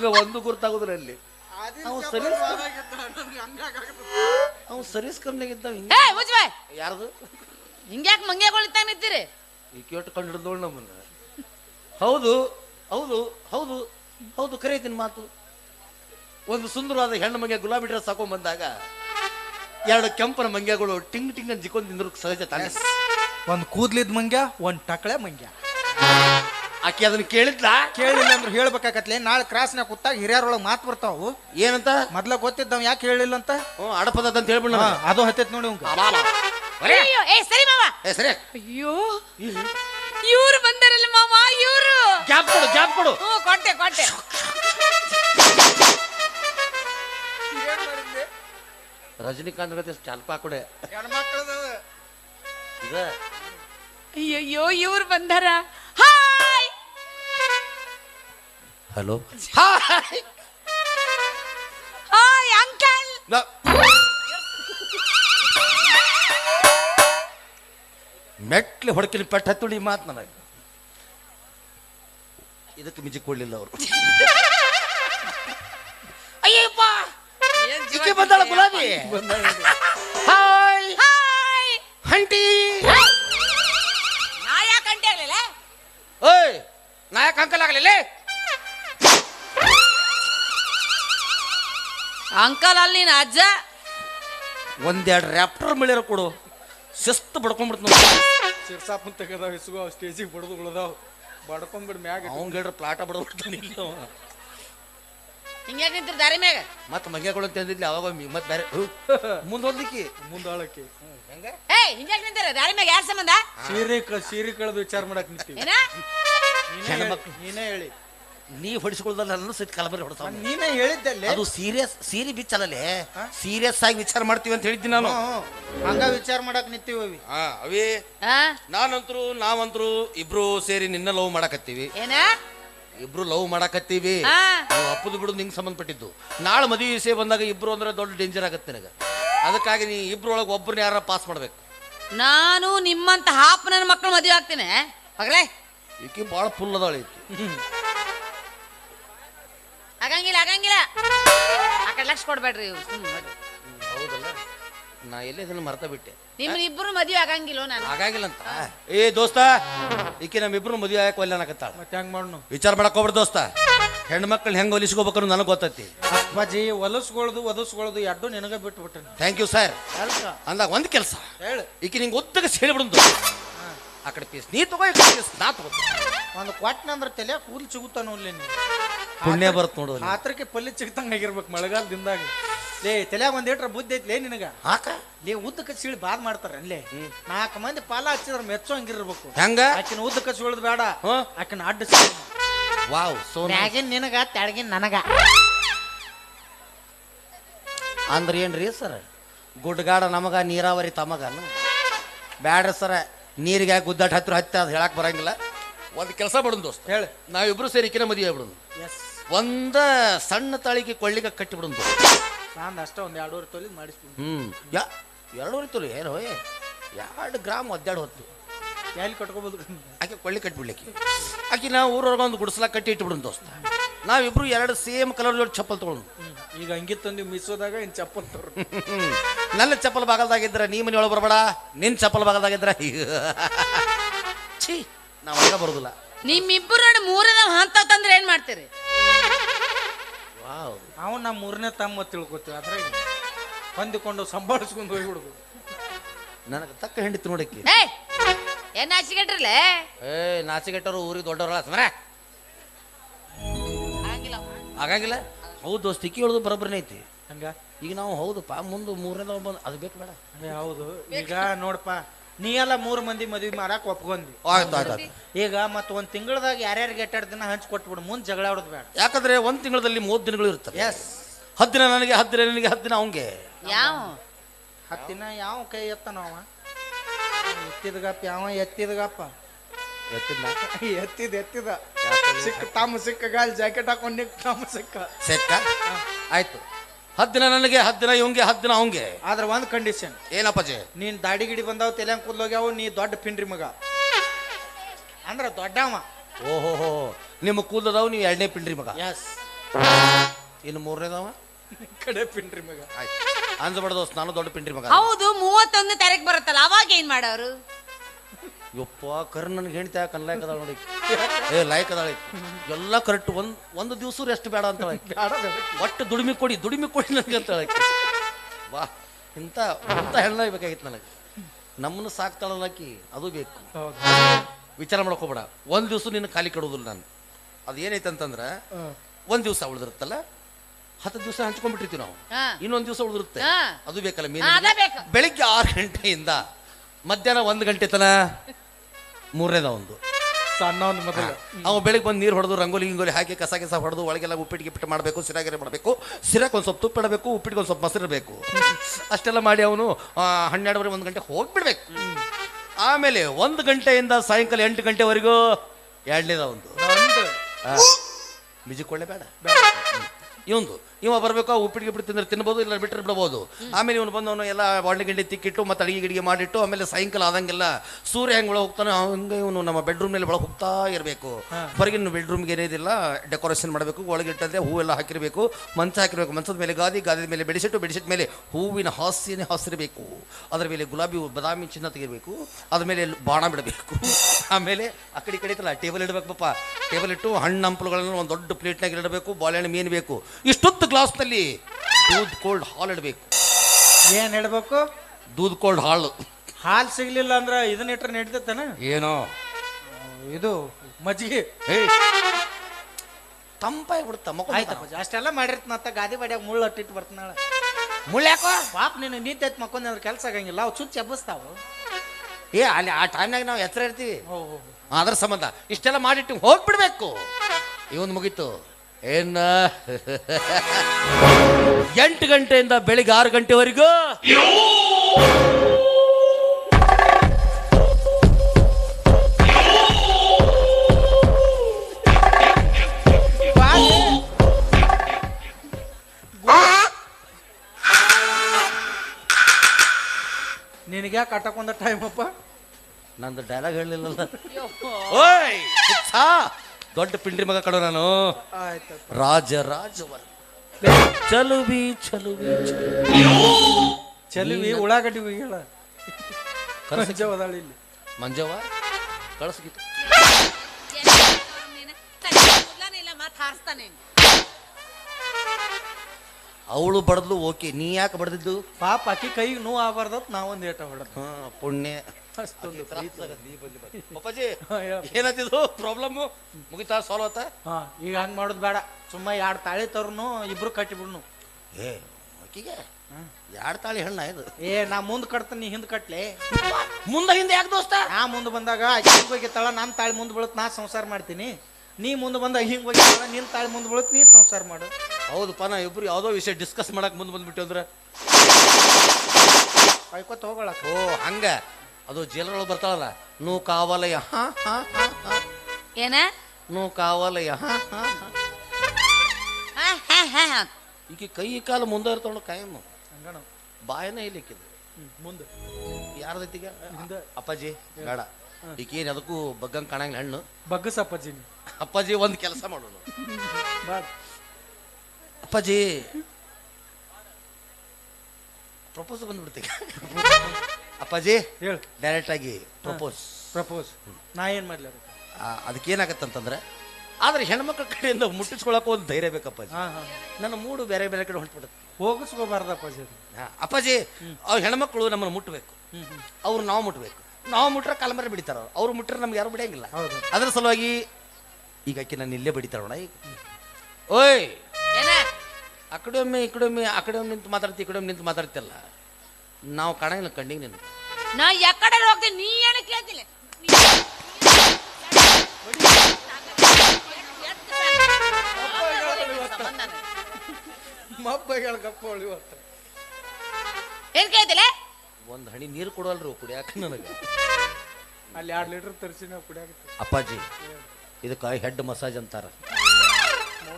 ನಿನಗ ಒಂದು ಗುರ್ತಾಗುದಿಲ್ಲ ಅಲ್ಲಿ ಅವ್ನು ಸರ್ವಿಸ್ ಅವ್ನು ಸರ್ವಿಸ್ ಕಂಪ್ನಿಗಿದ್ದ ಹಿಂಗೆ ಏ ಯಾರ್ದು? ಹಿಂಗ್ಯಾಕ್ ಮಂಗ್ಯಾಗೊಳಿತಾಗ ನಿಂತೀರಿ. ಈ ಕೇಟ್ ಕಂಡು ಹಿಡಿದೋಳು ನಮ್ಮನ್ನ. ಹೌದು ಹೌದು ಹೌದು ಹೌದು ಕರೀತೀನಿ ಮಾತು. ಒಂದು ಸುಂದರವಾದ ಹೆಣ್ಣು ಮಂಗೆ ಗುಲಾಬಿ ಡ್ರೆಸ್ ಹಾಕೊಂಡ್ ಬಂದಾಗ ಎರಡು ಕೆಂಪನ ಮಂಗ್ಯಗಳು ಟಿಂಗ್ ಟಿಂಗ್ ಅಂತ ಜಿಕ್ಕೊಂಡು ನಿಂದ್ರು ಸಹಜ ತಾನೆ. ಒಂದು ಕೂದ್ಲಿದ್ ಮಂಗ್ಯ ಒಂದ್ ಟಕಳೆ ಮಂಗ್ಯ. ಆಕೆ ಅದನ್ನ ಕೇಳಿದ್ಲ? ಕೇಳಿಲ್ಲ ಅಂದ್ರೆ ಹೇಳ್ಬೇಕಾಕತ್ಲೆ. ನಾಳೆ ಕ್ರಾಸ್ನಾಗ ಕೂತಾಗ ಹಿರಿಯರೊಳಗೆ ಮಾತು ಬರ್ತಾವು ಏನಂತ? ಮೊದ್ಲ ಗೊತ್ತಿದ್ದವ್ ಯಾಕೆ ಹೇಳಿಲ್ಲ ಅಂತ? ಓ ಅಡಪದ ಅಂತ ಹೇಳ್ಬಿಡ ಅದು ಹತ್ತೈತ್ ನೋಡಿ ಅವ್ನ್ಗ. ಅಯ್ಯೋ ಏ ಸರಿ ಮಾವ. ಏ ಸರಿ. ಅಯ್ಯೋ. ಇವ್ರು ಬಂದಾರಲ್ಲ ಮಾವ ಇವ್ರು. ಗ್ಯಾಪ್ ಕೊಡು ಗ್ಯಾಪ್ ಕೊಡು. ಹ್ಞೂ ಕೊಟ್ಟೆ ಕೊಟ್ಟೆ. ರಜನಿಕಾಂತ್ ಜೊತೆ ಚಾಲ್ಪ ಕೊಡೆ. ಇದ ಅಯ್ಯಯ್ಯೋ ಇವ್ರು ಬಂದಾರ. ಹಲೋ? ಹಾಯ್! ಅಂಕಲ್! ಮೆಟ್ಲಿ ಹೊಡಕಿನ ಪೆಟ್ಟ ಹತ್ತುಳಿ ಮಾತು ನನಗೆ. ಇದಕ್ಕೆ ಮಿಜಿ ಕೊಡ್ಲಿಲ್ಲ ಅವರು. ಅಯ್ಯಪ್ಪ! ಈಕೆ ಬಂದಾಳ ಗುಲಾಬಿ? ಹಾಯ್! ಹಾಯ್! ಹಂಟಿ ನಾ ಯಾಕೆ ಅಂಟೆ ಆಗ್ಲಿಲ್ಲ? ಓಯ್! ನಾಯಕ ಅಂಕಲ್ ಆಗಲಿಲ್ಲ? ಅಂಕಲ್ ಅಲ್ಲಿ ನೀನು ಅಜ್ಜ. ಒಂದೆರಡು ರ್ಯಾಪ್ಟರ್ ಮಿಳಿರ ಕೊಡು. ಶಿಸ್ತು ಬಡ್ಕೊಂಡ್ಬಿಡ್ತು ನೋಡಿ. ಸಿರ್ಸಾಪನ್ ತೆಗದಾವ್ ಇಸ್ಗೋ ಸ್ಟೇಜಿಗೆ ಬಡದು ಉಳ್ದಾವ್ ಬಡ್ಕೊಂಡ್ಬಿಡ್ ಮ್ಯಾಗ ಅವ್ನ್ ಹೇಳ್ರ ಪ್ಲಾಟ ಬಡ್ಬಿಡ್ತಾನೆ ಇಲ್ಲ. ಹಿಂಗ್ಯಾಕ್ ನಿಂತಿರ್ ದಾರಿ ಮ್ಯಾಗ? ಮತ್ತೆ ಮಂಗ್ಯಗಳು ತಂದಿದ್ಲಿ ಅವಾಗ ಮತ್ತೆ ಬೇರೆ ಮುಂದೊಂದಿಕ್ಕಿ ಮುಂದಾಳಕ್ಕೆ. ಏ ಹಿಂಗ್ಯಾಕ್ ನಿಂತಿರ? ದಾರಿ ಮ್ಯಾಗ ಯಾರ ಸಂಬಂಧ? ಸೀರೆ ಸೀರೆ ಕಳೆದು ವಿಚಾರ ಮಾಡಕ್ ನಿಂತೀವಿ. ನೀನೇ ಹೇಳಿ. ನೀ ಹೊಡಿಸ್ಕೊಳ್ದಲ್ಲ ನನ್ನ ಸಹಿತ ಕಲಬರಿ ಹೊಡ್ತಾವ ನೀನೇ ಹೇಳಿದ್ದಲ್ಲಿ? ಅದು ಸೀರಿಯಸ್ ಸೀರಿ ಬಿಚ್ಚಲೇ ಸೀರಿಯಸ್ ಆಗಿ ವಿಚಾರ ಮಾಡ್ತೀವಿ ಅಂತ ಹೇಳಿದ್ದೀನಿ ನಾನು. ಹಂಗ ವಿಚಾರ ಮಾಡಕ್ ನಿಂತೀವಿ ಅವಿ. ಹಾ ಅವೇ ಆ? ನಾನಂತ್ರು ನಾವಂತರೂ ಇಬ್ರು ಸೇರಿ ನಿನ್ನ ಲವ್ ಮಾಡಕತ್ತೀವಿ. ಏನ? ಇಬ್ರು ಲವ್ ಮಾಡಕತ್ತೀವಿ? ನೀವು ಅಪ್ಪದು ಬಿಡು ನಿಂಗೆ ಸಂಬಂಧಪಟ್ಟಿದ್ದು. ನಾಳೆ ಮದುವೆ ವಿಷಯ ಬಂದಾಗ ಇಬ್ರು ಅಂದ್ರೆ ದೊಡ್ಡ ಡೇಂಜರ್ ಆಗತ್ತೆ ನನಗೆ. ಅದಕ್ಕಾಗಿ ನೀ ಇಬ್ರೊಳಗೆ ಒಬ್ಬರನ್ನ ಯಾರ ಪಾಸ್ ಮಾಡ್ಬೇಕು. ನಾನು ನಿಮ್ಮಂತ ಹಾಪ್ ನನ್ನ ಮಕ್ಕಳು ಮದುವೆ ಆಗ್ತೀನಿ. ಹಗಲೇ? ಈಕಿ ಭಾಳ ಫುಲ್ ಅದಾಳ ಈಕಿ. ಆಗಂಗಿಲ್ಲ ಆಗಂಗಿಲ್ಲ. ಆ ಕಡೆ ಲಕ್ಷ ಕೊಡ್ಬೇಡ್ರಿ ಇವ್ರು. ಹೌದಲ್ಲ? ನಾ ಎಲ್ಲಿ ಇದನ್ನ ಮರ್ತ ಬಿಟ್ಟೆ? ನಿಮ್ಮನ್ನ ಇಬ್ರು ಮದುವೆ ಆಗಂಗಿಲ್ಲ ನಾನು? ಹಾಗಾಗಿಲ್ಲ ಅಂತ ಏ ದೋಸ್ತ ಈಕೆ ನಮ್ಮಿಬ್ರು ಮದುವೆ ಆಯಕ್ ಒಲ್ಲೆನಕತ್ತಾಳ ಮತ್ತೆ ಹೆಂಗ್ ಮಾಡ್ನು? ವಿಚಾರ ಮಾಡಕ್ ಹೋಗ್ಬಿಡ್ ದೋಸ್ತ. ಹೆಣ್ಮಕ್ಳು ಹೆಂಗ್ ಒಲಿಸ್ಕೋಬೇಕು ನನಗೆ ಗೊತ್ತೈತಿ. ಅಪ್ಪಾಜಿ ಹೊಲಸ್ಗೊಳ್ದು ಒದಸ್ಗೊಳ್ದು ಎರಡು ನಿನಗ ಬಿಟ್ಟು ಬಿಟ್ಟೆ ಥ್ಯಾಂಕ್ ಯು ಸರ್? ಅಲ್ಕ ಅಂದಾಗ ಒಂದು ಕೆಲಸ. ಹೇಳು. ಈಕೆ ನಿಂಗೆ ಒತ್ತಗ ಸೇಳ್ಬಿಡುದು ಆ ಕಡೆ ಪೀಸ್ ನೀ ತಗೋ ಈ ಕಡೆ ಪೀಸ್ ನಾ ತಗೋ. ಒಂದು ಕ್ವಾಟ್ನಂದ್ರ ತಲೆ ಕೂಲ್ ಸಿಗುತ್ತಾನೋ ಇಲ್ಲಿ ನೀವು ಪುಣ್ಯ ಬರುತ್ತೆ ನೋಡು. ಆತ್ರಕ್ಕೆ ಪಲ್ಯ ಚಿಕ್ತಂಗ ಆಗಿರ್ಬೇಕು ಮಳೆಗಾಲದಿಂದಾಗ ಲೇ ತಲ್ಯಾಗ ಒಂದ್ ಏಟ್ರ ಬುದ್ಧಿ ಐತ್ಲೇ ನಿನಗ. ಹಾಕ ಲೇ ಕಚ್ಚಿ ಸೀಳಿ ಬಾದ್ ಮಾಡ್ತಾರ ಅಲ್ಲೇ ನಾಲ್ಕು ಮಂದಿ ಪಾಲ ಹಚ್ಚಿದ್ರ ಮೆಚ್ಚೋ ಹಂಗಿರ್ಬೇಕು. ಹೆಂಗ? ಆಕಿನ ಉದ್ದ ಕಚ್ಚಿ ಹೇಳದ್ ಬೇಡ. ಹ್ಞೂ ಆಕಿನ ಅಡ್ಡ ಸೀಳು. ವಾವ್ ಸೋ ಮ್ಯಾಗಿನ್ ನಿನಗ ತೆಳಗಿನ ನನಗ. ಅಂದ್ರೆ ಏನ್ರಿ ಸರ್? ಗುಡ್ಗಾಡ ನಮಗ ನೀರಾವರಿ ತಮಗನ ಬ್ಯಾಡ್ರಿ ಸರ ನೀರಿಗೆ ಯಾಕೆ ಗುದ್ದಾಟ ಹತ್ತಿರ ಹತ್ತಿ ಅದು ಹೇಳಕ್ ಬರಂಗಿಲ್ಲ. ಒಂದು ಕೆಲಸ ಬಿಡೋಣ ದೋಸ್ತ. ಹೇಳಿ. ನಾವಿಬ್ರು ಸೇರಿ ಈಕಿನ ಮದುವೆ ಯಸ್ ಎಸ್ ಒಂದ ಸಣ್ಣ ತಾಳಿಗೆ ಕೊಳ್ಳಿಗೆ ಕಟ್ಟಿ ನಾನು ಅಷ್ಟೇ ಒಂದು ಎರಡೂವರೆ ತೊಲಿ ಮಾಡಿಸ್ತೀನಿ ಹ್ಮ್ ಯಾ ಎರಡೂವರೆ ತೊಲಿ ಏನೋ ಎರಡು ಗ್ರಾಮ್ ಒದ್ದಾಡು ಹೊತ್ತು ಎಲ್ಲಿ ಕಟ್ಕೋಬೋದು ಆಕೆ ಕೊಳ್ಳಿ ಕಟ್ಬಿಡ್ಲಿಕ್ಕೆ ಆಕೆ ನಾವು ಊರೊಳಗೆ ಒಂದು ಗುಡಿಸಲ ಕಟ್ಟಿ ಇಟ್ಬಿಡೋಣ ದೋಸ್ತ ನಾವಿಬ್ರು ಎರಡು ಸೇಮ್ ಕಲರ್ ಜೋಡಿ ಚಪ್ಪಲ್ ತೊಗೊಂಡು ಈಗ ಹಂಗಿತ್ತಂದು ಮಿಸೋದಾಗ ಇನ್ ಚಪ್ಪಲ್ ತೊಗೊಂಡು ನನ್ನ ಚಪ್ಪಲ್ ಬಾಗಲ್ದಾಗಿದ್ರೆ ನೀ ಮನೆ ಒಳಗೆ ಬರಬೇಡ ನಿನ್ನ ಚಪ್ಪಲ್ ಬಾಗಲ್ದಾಗಿದ್ರೆ ಛೀ ನಾವು ಬರೋದಿಲ್ಲ ನಿಮ್ಮಿಬ್ಬರು ಮೂರದ ಹಂತ ತಂದ್ರೆ ಏನು ಮಾಡ್ತೀರಿ ನಾವು ನಮ್ಮ ಮೂರನೇ ತಮ್ಮ ತಿಳ್ಕೊತೀವಿ ಅದ್ರಾಗ ಹೊಂದಿಕೊಂಡು ಸಂಭಾಳಿಸ್ಕೊಂಡು ಹೋಗ್ಬಿಡ್ಬೋದು. ನನಗೆ ತಕ್ಕ ಹೆಂಡಿತು ನೋಡಕ್ಕೆ. ಏ ಏನ್ ಆಚಿಗೆಟ್ರಲ್ಲೇ ಏ ನಾಚಿಗೆಟ್ಟರು ಊರಿಗೆ ದೊಡ್ಡವರಲ್ಲ ಸಮರ ಆಗಂಗಿಲ್ಲ. ಆಗಂಗಿಲ್ಲ? ಹೌದು ದೋಸ್ತ ಇಕ್ಕಿ ಹೇಳೋದು ಬರೋಬ್ಬರನೇ ಐತಿ. ಹಂಗ? ಈಗ ನಾವು ಹೌದಪ್ಪ ಮುಂದೆ ಮೂರನೇ ಬಂದು ಅದು ಬೇಕು ಬೇಡ. ಹೌದು. ಈಗ ನೋಡಪ್ಪ ನೀ ಎಲ್ಲ ಮೂರು ಮಂದಿ ಮದ್ವಿ ಮಾಡಕ್ ಒಪ್ಕೊಂಡಿ ಆಯ್ತು ಆಯ್ತು ಆಯ್ತು. ಈಗ ಮತ್ತ ಒಂದ್ ತಿಂಗಳದಾಗ ಯಾರ್ಯಾರಿಗೆ ಎಟ್ಟಾಡ್ ದಿನ ಹಂಚ್ ಕೊಟ್ಬಿಡು ಮುಂದ್ ಜಗಳ ಆಡೋದು ಬೇಡ. ಯಾಕಂದ್ರೆ ಒಂದು ತಿಂಗಳಲ್ಲಿ ಮೂವತ್ತು ದಿನಗಳು ಇರ್ತವೆ. ಎಸ್ ಹತ್ತು ದಿನ ನನಗೆ ಹತ್ತು ದಿನ ನಿನಗೆ ಹತ್ತು ದಿನ ಅವಂಗೆ. ಯಾವ? ದಿನ ಯಾವ ಕೈ ಎತ್ತನ ಅವ? ಎತ್ತಿದ ಗಪ್ಪ ಯಾವ ಎತ್ತಿದ ಗಪ್ಪ? ಎತ್ತಿದ್ನ? ಎತ್ತಿದ ಎತ್ತಿದ. ಸಿಕ್ಕ ತಮ್ಮ ಸಿಕ್ಕ ಗಾಲ್ ಜಾಕೆಟ್ ಹಾಕೊಂಡಿ ತಮ್ಮ ಸಿಕ್ಕ. ಸೆಕ್ಕ? ಆಯ್ತು. ಹತ್ತು ದಿನ ನನಗೆ ಹತ್ತು ದಿನ ಇವಂಗೆ ಹತ್ತು ದಿನ ಅವಂಗೆ. ಆದ್ರ ಒಂದ್ ಕಂಡೀಷನ್ ಏನಪ್ಪಾಜಿ ನೀನ್ ದಾಡಿ ಗಿಡಿ ಬಂದಾವ್ ತಲೆ ಕೂದ್ಲೋಗ್ಯಾವ ನೀ ದೊಡ್ಡ ಪಿಂಡ್ರಿ ಮಗ. ಅಂದ್ರ ದೊಡ್ಡವ. ಓಹೋ ಹೋ ನಿಮ್ಮ ಕೂದಲದವು ನೀವು ಎರಡನೇ ಪಿಂಡ್ರಿ ಮಗ. ಎಸ್ ಇನ್ನು ಮೂರನೇದವ ಕಡೆ ಪಿಂಡ್ರಿ ಮಗ. ಆಯ್ತು. ದೋಸ್ತ್ ನಾನು ದೊಡ್ಡ ಪಿಂಡ್ರಿ ಮಗ. ಹೌದು ಮೂವತ್ತೊಂದು ತಾರೀಕು ಬರುತ್ತಲ್ಲ ಅವಾಗ ಏನ್ ಮಾಡೋರು? ಯಪ್ಪ ಕರ್ ನನಗೆ ಹೆಣ್ತಿ ಯಾಕೆ ಅನ್ಲಾಯ್ಕ ಅದಾಳ ನೋಡಿ. ಏ ಲಾಯ್ಕ್ ಅದಾಳ ಎಲ್ಲ ಕರೆಕ್ಟ್ ಒಂದ್ ಒಂದು ದಿವಸ ರೆಸ್ಟ್ ಬೇಡ ಅಂತ. ಒಟ್ಟು ದುಡಿಮೆ ಕೊಡಿ ದುಡಿಮೆ ಕೊಡಿ ನನಗೆ ಅಂತ ಹೇಳಕ್ಕೆ ವಾ ಇಂಥ ಇಂಥ ಹೆಣ್ಣ ಬೇಕಾಗಿತ್ತು ನನಗೆ. ನಮ್ಮನ್ನು ಸಾಕ್ತಾಳಲ್ಲ ಆಕಿ ಅದು ಬೇಕು. ವಿಚಾರ ಮಾಡ್ಕೋಬೇಡ ಹೋಗ್ಬೇಡ. ಒಂದ್ ದಿವಸ ನಿನ್ನ ಖಾಲಿ ಕೆಡುವುದಿಲ್ಲ ನಾನು. ಅದು ಏನೈತೆ ಅಂತಂದ್ರೆ ಒಂದ ದಿವಸ ಉಳಿದಿರುತ್ತಲ್ಲ ಹತ್ತು ದಿವಸ ಹಂಚ್ಕೊಂಡ್ಬಿಟ್ಟಿರ್ತೀವಿ ನಾವು. ಇನ್ನೊಂದ್ ದಿವಸ ಉಳಿದಿರುತ್ತೆ. ಅದು ಬೇಕಲ್ಲ ಮೀನು ಬೆಳಿಗ್ಗೆ ಆರು ಗಂಟೆಯಿಂದ ಮಧ್ಯಾಹ್ನ ಒಂದ್ ಗಂಟೆ ತನ ಮೂರನೇದ ಒಂದು. ಸಣ್ಣ ಒಂದು ಮೊದಲು ಅವ ಬೆಳಿಗ್ಗೆ ಬಂದು ನೀರು ಹೊಡೆದು ರಂಗೋಲಿ ಗಿಂಗೋಲಿ ಹಾಕಿ ಕಸ ಕಸ ಹೊಡೆದು ಒಳಗೆಲ್ಲ ಉಪ್ಪಿಟ್ಟು ಗಿಪ್ಪಿಟ್ಟು ಮಾಡಬೇಕು ಸಿರಾಗಿರಿ ಮಾಡಬೇಕು. ಸಿರಾಕ್ ಒಂದು ಸ್ವಲ್ಪ ತುಪ್ಪ ಇಡಬೇಕು ಉಪ್ಪಿಟ್ಟಿಗೆ ಒಂದು ಸ್ವಲ್ಪ ಮೊಸರು ಇರಬೇಕು ಅಷ್ಟೆಲ್ಲ ಮಾಡಿ ಅವನು ಹನ್ನೆರಡುವರೆ ಒಂದು ಗಂಟೆ ಹೋಗ್ಬಿಡ್ಬೇಕು. ಆಮೇಲೆ ಒಂದು ಗಂಟೆಯಿಂದ ಸಾಯಂಕಾಲ ಎಂಟು ಗಂಟೆವರೆಗೂ ಎರಡನೇದ ಒಂದು. ಒಂದು. ಬಿಜಿಕೊಳ್ಳೆ ಬೇಡ. ಇವಂದು ಇವ ಬರಬೇಕು ಉಪ್ಪಿಟ್ಟು ಗಿಪ್ಪಿಟ್ಟು ತಿಂದ್ರೆ ತಿನ್ಬೋದು ಇಲ್ಲ ಬಿಟ್ಟರೆ ಬಿಡ್ಬೋದು. ಆಮೇಲೆ ಇವನು ಬಂದು ಅವನು ಎಲ್ಲ ಬಾಂಡೆ ಗಿಂಡಿ ತಿಕ್ಕಿಟ್ಟು ಮತ್ತೆ ಅಡಿಗೆ ಗಿಡಿಗೆ ಮಾಡಿಟ್ಟು ಆಮೇಲೆ ಸಾಯಂಕಾಲ ಆದಂಗೆಲ್ಲ ಸೂರ್ಯ ಹೆಂಗೆ ಒಳಗೆ ಹೋಗ್ತಾನೆ ಹಂಗೆ ಇವನು ನಮ್ಮ ಬೆಡ್ರೂಮ್ ಮೇಲೆ ಒಳಗೆ ಹೋಗ್ತಾ ಇರಬೇಕು. ಹೊರಗಿನ ಬೆಡ್ರೂಮ್ಗೆ ಏನೇದಿಲ್ಲ ಡೆಕೋರೇಷನ್ ಮಾಡಬೇಕು ಒಳಗಿಟ್ಟಂತೆ ಹೂವೆಲ್ಲ ಹಾಕಿರಬೇಕು ಮಂಚ ಹಾಕಿರಬೇಕು ಮಂಚದ ಮೇಲೆ ಗಾದಿ ಗಾದಿದ ಮೇಲೆ ಬೆಡಿಸಿಟ್ಟು ಬೆಡಿಸಿಟ್ ಮೇಲೆ ಹೂವಿನ ಹಾಸ್ಯನೇ ಹಾಸಿರಬೇಕು ಅದರ ಮೇಲೆ ಗುಲಾಬಿ ಬದಾಮಿ ಚಿನ್ನ ತೆಗಿರಬೇಕು ಅದ್ರ ಮೇಲೆ ಬಾಣ ಬಿಡಬೇಕು. ಆಮೇಲೆ ಆ ಕಡೆ ಕಡೆ ಟೇಬಲ್ ಇಡಬೇಕಪ್ಪ ಪಾಪ. ಟೇಬಲ್ ಇಟ್ಟು ಹಣ್ಣು ಹಂಪಲುಗಳನ್ನು ಒಂದು ದೊಡ್ಡ ಪ್ಲೇಟ್ನಾಗ ಇಡಬೇಕು ಬಾಳೆಹಣ್ಣು ಮೀನು ಬೇಕು. ಇಷ್ಟೊತ್ತು ಗ್ಲಾಸ್ನಲ್ಲಿ ದೂದ್ ಕೋಲ್ಡ್ ಹಾಲ್ ಇಡಬೇಕು. ಏನ್ ಹೇಳ್ಬೇಕು ದೂದ್ ಕೋಲ್ಡ್ ಹಾಲು. ಹಾಲು ಸಿಗ್ಲಿಲ್ಲ ಅಂದ್ರೆ ಇದನ್ನ ಇಟ್ರೆ ನಡೀತೈತನ ಏನೋ. ಇದು ಮಜ್ಜಿಗೆ ಹೇ. ತಂಪಾಗಿ ಬಿಡುತ್ತ ಆಯ್ತಪ್ಪ ಅಷ್ಟೆಲ್ಲ ಮಾಡಿರ್ತನತ್ತ ಗಾದಿ ಬಾಡ್ಯಾಗ ಮುಳ್ಳು ಅಟ್ಟಿಟ್ಟು ಬರ್ತಾನೆ ಮುಳ್ಳ್ಯಾಕೋ ಪಾಪ ನೀನು ನಿಂತೈತ್ ಮಕ್ಕೊಂದ್ ಅದ್ರ ಕೆಲಸ ಆಗಂಗಿಲ್ಲ ಅವು ಚುಚ್ಚಿ ಹಬ್ಬಸ್ತಾವ ಏ ಅಲ್ಲಿ ಆ ಟೈಮ್ನಾಗ ನಾವು ಎತ್ತರ ಇರ್ತೀವಿ. ಅದರ ಸಂಬಂಧ ಇಷ್ಟೆಲ್ಲ ಮಾಡಿಟ್ಟು ಹೋಗ್ಬಿಡ್ಬೇಕು. ಇವನ್ ಮುಗೀತು. ಏನ ಎಂಟು ಗಂಟೆಯಿಂದ ಬೆಳಿಗ್ಗೆ ಆರು ಗಂಟೆವರೆಗೂ? ನಿನಗೆ ಯಾಕೆ ಅಟ್ಟಕೊಂಡ ಟೈಮ್ ಅಪ್ಪ? ನಂದು ಡೈಲಾಗ್ ಹೇಳಲಿಲ್ಲಲ್ಲ ಓಯ್ ಹುಚ್ಚ! ದೊಡ್ಡ ಪಿಂಡ್ರಿ ಮಗ ಕಡೋ ನಾನು. ಆಯ್ತು ರಾಜ ರಾಜವರ ಚಲುವಿ ಚಲುವಿ ಚಲುವಿ. ಉಳ್ಳಾಗಡ್ಡಿ ಹೇಳ. ಕರ್ಸಿ- ಕಂಜ ಹೋದಾಳ ಇಲ್ಲಿ. ಮಂಜವ್ವ ಕಳಿಸ್ಗಿತ್ತು ಅವಳು ಬಡದ್ಲು ಓಕೆ ನೀ ಯಾಕೆ ಬಡದಿದ್ದು? ಪಾಪ ಆಕಿ ಕೈಗೆ ನೋವು ಆಗಬಾರ್ದು ನಾವೊಂದು ಏಟ ಹೊಡೆದ. ಪುಣ್ಯ. ಅಷ್ಟೊಂದು ಪಪ್ಪಾಜಿ. ಏನತ್ತಿದು ಪ್ರಾಬ್ಲಮ್ ಮುಗಿತಾ ಸಾಲ್ವ್ ಆತ? ಹಾ ಈಗ ಹಂಗ್ ಮಾಡೋದು ಬೇಡ. ಸುಮ್ಮ ಎರಡು ತಾಳಿ ತರ್ನು ಇಬ್ರು ಕಟ್ಟಿಬಿಡ್ನು. ಏ ಆಕಿಗೆ ಎರಡು ತಾಳಿ ಹಣ್ಣ ಇದು? ಏ ನಾ ಮುಂದೆ ಕಟ್ತೀನಿ ನೀ ಹಿಂದ್ ಕಟ್ಲೆ. ಮುಂದೆ ಹಿಂದೆ ಯಾಕೆ ದೋಸ್ತ? ನಾ ಮುಂದೆ ಬಂದಾಗ ಹಿಂಗ್ ಹೋಗಿತ್ತಾಳ ನನ್ನ ತಾಳಿ ಮುಂದೆ ಬೀಳತ್ ನಾ ಸಂಸಾರ ಮಾಡ್ತೀನಿ. ನೀ ಮುಂದೆ ಬಂದಾಗ ಹಿಂಗ್ ಹೋಗಿತ್ತಾಳ ನಿನ್ ತಾಳಿ ಮುಂದೆ ಬೀಳತ್ ನೀ ಸಂಸಾರ ಮಾಡು. ಹೌದಪ್ಪ ನಾ ಇಬ್ರು ಯಾವುದೋ ವಿಷಯ ಡಿಸ್ಕಸ್ ಮಾಡಕ್ ಮುಂದೆ ಬಂದ್ಬಿಟ್ಟು ಅಂದ್ರೆ? ಹೋಗಳಕ್ಕ ಓ ಹಂಗ. ಅದು ಜೇಲರೊಳಗೆ ಬರ್ತಾಳಲ್ಲ? ನೂ ಕಾವಲಯ. ಹಾ ಹಾ ಹಾ ಹಾ. ಏನ? ನೂ ಕಾವಲಯ. ಹಾ ಹಾ ಹಾ. ಹಾ, ಹಾ, ಹಾ, ಹಾ. ಈಕೆ ಕೈ ಕಾಲು ಮುಂದೆ ಇರ್ತಾಳು ಕಾಯಂ ಹಂಗಣ ಬಾಯನೇ ಇಲ್ಲಿಕ್ಕಿದೆ ಮುಂದೆ. ಯಾರ್ದೈತಿಗ? ಹಿಂದೆ. ಅಪ್ಪಾಜಿ ಬೇಡ. ಈಕೆ ಏನು ಅದಕ್ಕೂ ಬಗ್ಗಂಗ್ ಕಾಣಂಗಿಲ್ಲ ಹಣ್ಣು. ಬಗ್ಗಸಪ್ಪ ನೀ ಅಪ್ಪಾಜಿ ಒಂದು ಕೆಲಸ ಮಾಡೋಣ. ಬಾಳ ಅಪ್ಪಾಜಿ ಪ್ರಪೋಸ್ ಬಂದ್ಬಿಡ್ತೀಗ? ಅಪ್ಪಾಜಿ ಹೇಳು. ಡೈರೆಕ್ಟ್ ಆಗಿ ಪ್ರಪೋಸ್ ಪ್ರಪೋಸ್ ನಾ ಏನು ಮಾಡಲಿ ಅದಕ್ಕೆ? ಅದಕ್ಕೇನಾಗತ್ತಂತಂದ್ರೆ ಆದ್ರೆ ಹೆಣ್ಮಕ್ಳ ಕಡೆಯಿಂದ ಮುಟ್ಟಿಸ್ಕೊಳಕ್ಕೆ ಒಂದು ಧೈರ್ಯ ಬೇಕಪ್ಪಾಜಿ ಹಾ ಹಾ. ನನ್ನ ಮೂಡು ಬೇರೆ ಬೇರೆ ಕಡೆ ಹೊಂಟ್ಬಿಡುತ್ತೆ. ಹೋಗಿಸ್ಕೋಬಾರ್ದಪ್ಪ ಅಪ್ಪಾಜಿ ಹಾ, ಅಪ್ಪಾಜಿ ಅವ್ರ ಹೆಣ್ಮಕ್ಳು ನಮ್ಮನ್ನು ಮುಟ್ಟಬೇಕು ಹ್ಮ್ ಹ್ಮ್. ಅವ್ರು ನಾವು ಮುಟ್ಟಬೇಕು ನಾವು ಮುಟ್ರೆ ಕಲಮರೆ ಬಿಡಿತಾರ ಅವ್ರು. ಅವ್ರು ಮುಟ್ರೆ ನಮ್ಗೆ ಯಾರು ಬಿಡಂಗಿಲ್ಲ. ಹೌದು. ಅದ್ರ ಸಲುವಾಗಿ ಈಗ ಅಕ್ಕಿ ನಾನು ಇಲ್ಲೇ ಬಡಿತಾರೋಣ ಈಗ. ಓಯ್! ಏನ? ಆ ಕಡೆ ಒಮ್ಮೆ ಈ ಕಡೆ ಒಮ್ಮೆ ಆ ಕಡೆ ಒಮ್ಮೆ ನಿಂತು ಮಾತಾಡ್ತಿ ಈ ಕಡೆ ಒಮ್ಮೆ ನಿಂತು ಮಾತಾಡ್ತಿಲ್ಲ ನಾವು ಕಾಣಂಗಿಲ್ಲ ಕಣ್ಣಿಗೆ ನಿನ್ನ. ನಾ ಯಾಕಡೆ ಹೋಗ್ತೀನಿ ನೀ ಏನು ಕೇಳ್ತಿಲ್ಲ? ನೀ- ಸಂಬಂಧನ. ಮಬ್ಬಗಳ ಗಪ್ಪ ಇವತ್ತು ಏನ್ ಕೇಳ್ತಿಲ್ಲ? ಒಂದು ಹಣಿ ನೀರು ಕೊಡಲ್ರು ಕುಡಿಯಾಕ ನನಗೆ. ಅಲ್ಲಿ ಎರಡು ಲೀಟರ್ ತರಿಸಿ ನಾವು ಕುಡಿಯಾಕ ಅಪ್ಪಾಜಿ ಇದಕ್ಕ ಹೆಡ್ ಮಸಾಜ್ ಅಂತಾರ.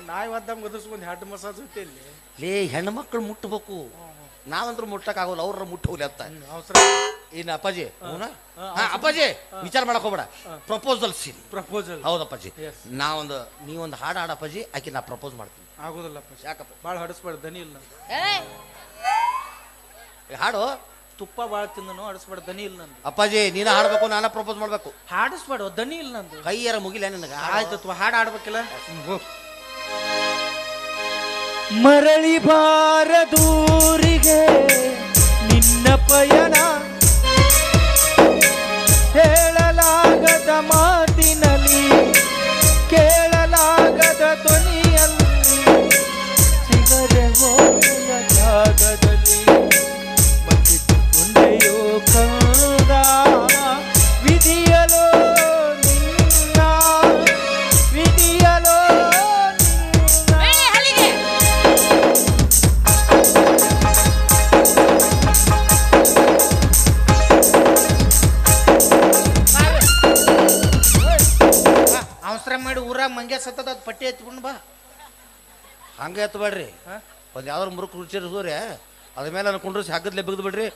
ನಾಯಿ ಒದ್ದಂಗೆ ಒದಿಸ್ಕೊಂಡ್ ಹೆಡ್ ಮಸಾಜ್ ಐತಿ ಇಲ್ಲಿ. ಲೇ ಹೆಣ್ಮಕ್ಳು ಮುಟ್ಟಬೇಕು ನಾವಂದ್ರೂ ಮುಟ್ಟಕ್ಕಾಗೋಲ್ಲ ಅವ್ರ ಮುಟ್ಟೋಗ್ಲಿ ಅಂತ. ಇನ್ನು ಅಪ್ಪಾಜಿ ಹಾ ಅಪ್ಪಾಜಿ ವಿಚಾರ ಮಾಡಕ್ ಹೋಗ್ಬೇಡ. Proposal scene. ಪ್ರಪೋಸಲ್ ಹೌದಪ್ಪಾಜಿ Yes. ನಾವೊಂದು ನೀವೊಂದು ಹಾಡು ಹಾಡಪ್ಪಾಜಿ ಆಕೆ ನಾ ಪ್ರಪೋಸ್ ಮಾಡ್ತೀನಿ. ಆಗೋದಿಲ್ಲ ಅಪ್ಪಾಜಿ. ಯಾಕಪ್ಪ? ಭಾಳ ಹಡಿಸ್ಬೇಡ ದನಿ ಇಲ್ಲ ಹಾಡು? ತುಪ್ಪ ಭಾಳ ತಿಂದನು ಹಾಡಿಸ್ಬೇಡ ದನಿ ಇಲ್ಲ ನಂದು. ಅಪ್ಪಾಜಿ ನೀನ ಹಾಡ್ಬೇಕು ನಾನ ಪ್ರಪೋಸ್ ಮಾಡ್ಬೇಕು. ಹಾಡಿಸ್ಬೇಡ ದನಿ ಇಲ್ಲ ನಂದು. ಕೈಯಾರ ಮುಗಿಲ ನಿನಗೆ? ಆಯ್ತು ತ್ವ, ಹಾಡು ಆಡ್ಬೇಕಿಲ್ಲ ಮರಳಿ ಬಾರದೂರಿಗೆ ನಿನ್ನ ಪಯಣ. ಹೇಳಲಾಗದ ಮಾತಿನಲ್ಲಿ ಕೇಳಲಾಗದ ಹಂಗ ಎತ್ತಬೇಡ್ರಿ ಒಂದು ಒಂದ್ ಯಾವ್ದಾರು ಮುರುಕ್ ರುಚಿ ಸೂರ್ಯ ಅದ ಮೇಲೆ ನಾನು ಕುಂಡ್ರಿಸಿ ಹಗ್ಗದ್ಲೆ ಬಿಗ್ದು ಬಿಡ್ರಿ.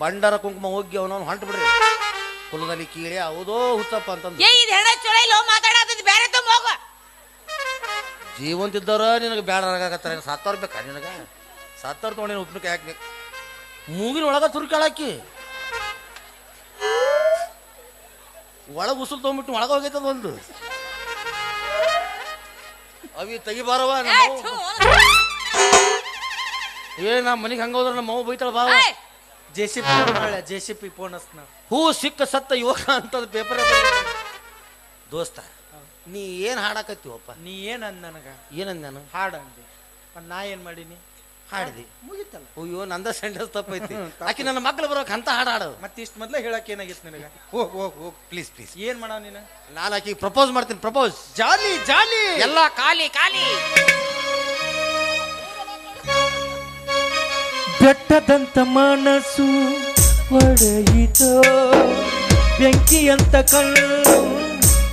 ಬಂಡಾರ ಕುಂಕುಮ ಹೋಗಿ ಅವನವ್ನು ಹೊಂಟು ಬಿಡ್ರಿ. ಕುಲದಲ್ಲಿ ಕೀಳಿ ಹೌದೋ ಹುತ್ತಪ್ಪ ಅಂತಂದು. ಏ ಇದು ಹೆಣ ಚೊಳ ಇಲ್ಲೋ ಮಾತಾಡತ್ತದ ಬೇರೆ ತುಂಬ ಹೋಗು. ಜೀವಂತಿದ್ದವ್ರ ನಿನಗೆ ಬೇಡ ಆಗತ್ತಾರ ಸತ್ತವ್ರ ಬೇಕಾ ನಿನಗ? ಸತ್ತವ್ರ ತೊಗೊಂಡಿನ ಉಪ್ಪಿನಕಾಯಿ ಹಾಕ್ಬೇಕು. ಮೂಗಿನ ಒಳಗೆ ತುರ್ಕಾಳಾಕಿ ಒಳಗ ಉಸುಲ್ ತೊಗೊಂಬಿಟ್ಟು ಒಳಗೆ ಹೋಗೈತದ ಒಂದು. ಅವಿ ತೆಗಿಬಾರವ ಏ, ನಮ್ಮ ಮನೆಗೆ ಹಂಗ ಹೋದ್ರ ನಮ್ಮ ಬೈತಾಳ ಬಾ. J C P J C P phone ಹಸ್ನ ಹೂ ಸಿಕ್ಕ ಸತ್ತ ಯುವಕ ಅಂತದ್ ಪೇಪರ್ ದೋಸ್ತ ನೀ ಏನ್ ಹಾಡಾಕತ್ತೀವಪ್ಪ? ನೀ ಏನಂದ ನನಗ? ಏನಂದ ನಾನು? ಹಾಡು ಅಂದೆ ನಾ ಏನ್ ಮಾಡೀನಿ? ಹಾಡ್ದಿ. ಮುಗಿತಲ್ಲ. ಅಯ್ಯೋ ನಂದ ಸೆಂಟೆನ್ಸ್ ತಪ್ಪೈತಿ. ಆಕಿ ನನ್ನ ಮಕ್ಳು ಬರೋಕ್ ಅಂತ ಹಾಡು ಹಾಡು. ಮತ್ತೆ ಇಷ್ಟ ಮೊದ್ಲೇ ಹೇಳಕ್ ಏನಾಗಿತ್ತು ನಿನಗ? ಹೋಗ್ ಹೋಗ್ ಹೋಗ್. ಪ್ಲೀಸ್ ಪ್ಲೀಸ್ ಏನ್ ಮಾಡೋ ನೀನು? ನಾನು ಆಕಿಗೆ ಪ್ರಪೋಸ್ ಮಾಡ್ತೀನಿ ಪ್ರಪೋಸ್ ಜಾಲಿ ಜಾಲಿ. ಎಲ್ಲ ಖಾಲಿ ಖಾಲಿ. ಬೆಟ್ಟದಂತ ಮನಸ್ಸು ಒಡೆಯಿತೋ? ಬೆಂಕಿಯಂತ ಕಣ್ಣು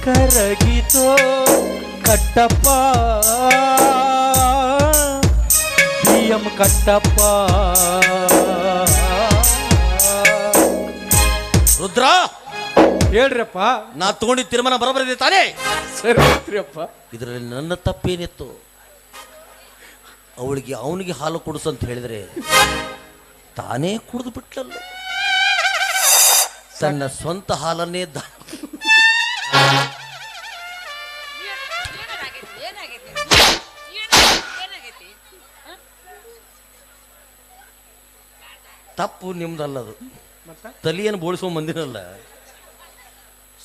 ಕರಗಿತೋ? ಕಟ್ಟಪ್ಪ. ಎಂ ಕಟ್ಟಪ್ಪ. ರುದ್ರ! ಹೇಳ್ರಪ್ಪ ನಾ ತಗೊಂಡಿದ್ದ ತೀರ್ಮಾನ ಬರಬರಿದೆ ತಾನೇ? ಸರಿಯಪ್ಪ ಇದರಲ್ಲಿ ನನ್ನ ತಪ್ಪೇನಿತ್ತು? ಅವಳಿಗೆ ಅವನಿಗೆ ಹಾಲು ಕುಡಿಸು ಅಂತ ಹೇಳಿದ್ರೆ ತಾನೇ ಕುಡಿದು ಬಿಟ್ಲಲ್ಲ? ತನ್ನ ಸ್ವಂತ ಹಾಲನ್ನೇ ದ- ತಪ್ಪು ನಿಮ್ದಲ್ಲ ಅದು. ತಲಿಯನ್ನು ಬೋಳಿಸೋ ಮಂದಿನಲ್ಲ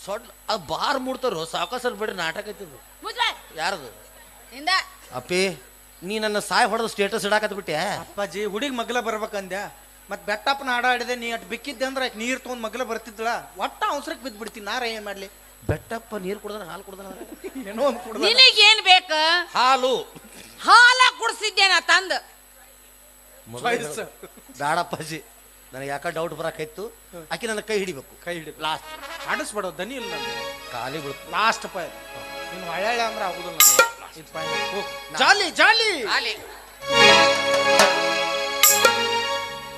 ಸೊಡ್ ಆ ಬಾರ್ ಮುಡ್ತಾರೋ ಸಾವಕಾಸಲ್ಲಿ ಬಿಡ್ರಿ ನಾಟಕ ಐತಿದು. ಯಾರದು? ನಿಂದ. ಅಪ್ಪಿ ನೀ ನನ್ನ ಸಾಯ್ ಹೊಡೆದ ಸ್ಟೇಟಸ್ ಇಡಾಕತ್ ಬಿಟ್ಟೆ? ಅಪ್ಪಾಜಿ ಹುಡುಗಿ ಮಗ್ಲ ಬರ್ಬೇಕಂದ್ಯ? ಮತ್ ಬೆಟ್ಟಪ್ಪನ ಆಡಾಡಿದೆ ಆಡಿದೆ ನೀ ಅಟ್ ಬಿಕ್ಕಿದ್ದೆ ಅಂದ್ರೆ ನೀರ್ ತಗೊಂಡ್ ಮಗ್ಲ ಬರ್ತಿದ್ಳ ಒಟ್ಟ ಅವಸರಕ್ಕೆ ಬಿದ್ದು ಬಿಡ್ತೀನಿ ನಾರ ಏನ್ ಮಾಡ್ಲಿ? ಬೆಟ್ಟಪ್ಪ ನೀರು ಕುಡ್ದ ಹಾಲು ಕುಡ್ದನ ಏನೋ ಒಂದ್ ಕುಡ್ದ ನಿನಗೇನ್ ಬೇಕ? ಹಾಲು. ಹಾಲ ಕುಡ್ಸಿದ್ದೇನ ತಂದ? ವಯಸ್ಸು. ಬೇಡಪ್ಪಾಜಿ ನನಗೆ ಯಾಕ ಡೌಟ್ ಬರಕಾಯ್ತು ಆಕಿ ನನ್ನ ಕೈ ಹಿಡಿಬೇಕು. ಕೈ ಹಿಡಿ ಲಾಸ್ಟ್ ಆಡಿಸ್ಬೇಡ ದನಿ ಇಲ್ಲ ನನಗೆ ಖಾಲಿ ಬಿಡ್ತು ಲಾಸ್ಟ್ ಪಾಯ್ ನೀನು ಒಳ್ಳೆ ಅಂದ್ರೆ ಆಗುದಿಲ್ಲ ಇದು ಪಾಯ್ ಜಾಲಿ ಜಾಲಿ. ಖಾಲಿ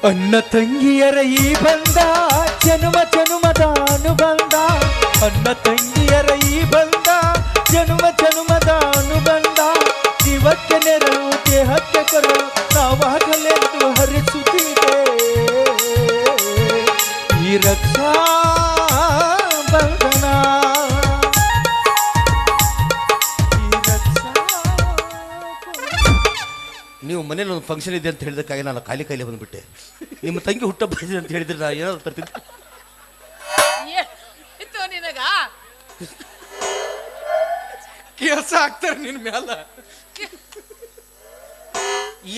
ಅನ್ನ ತಂಗಿಯರ ಈ ಬಂದ ಜನುಮ ಜನುಮದ ಅನುಬಂಧ. ಅಣ್ಣ ತಂಗಿಯರ ಒಂದು ಫಂಕ್ಷನ್ ಇದೆ ಅಂತ ಹೇಳಿದಕ್ಕಾಗಿ ನಾನು ಖಾಲಿ ಕೈಲಿ ಬಂದುಬಿಟ್ಟೆ. ನಿಮ್ಮ ತಂಗಿ ಹುಟ್ಟಬ್ಬ ಇದೆ ಅಂತ ಹೇಳಿದ್ರೆ ನಾ ಏನಾದ್ರು ತರ್ತೀನಿ. ಇತ್ತು ನಿನಗ? ಕೆಲಸ ಆಗ್ತಾರೆ ನಿನ್ ಮ್ಯಾಲ.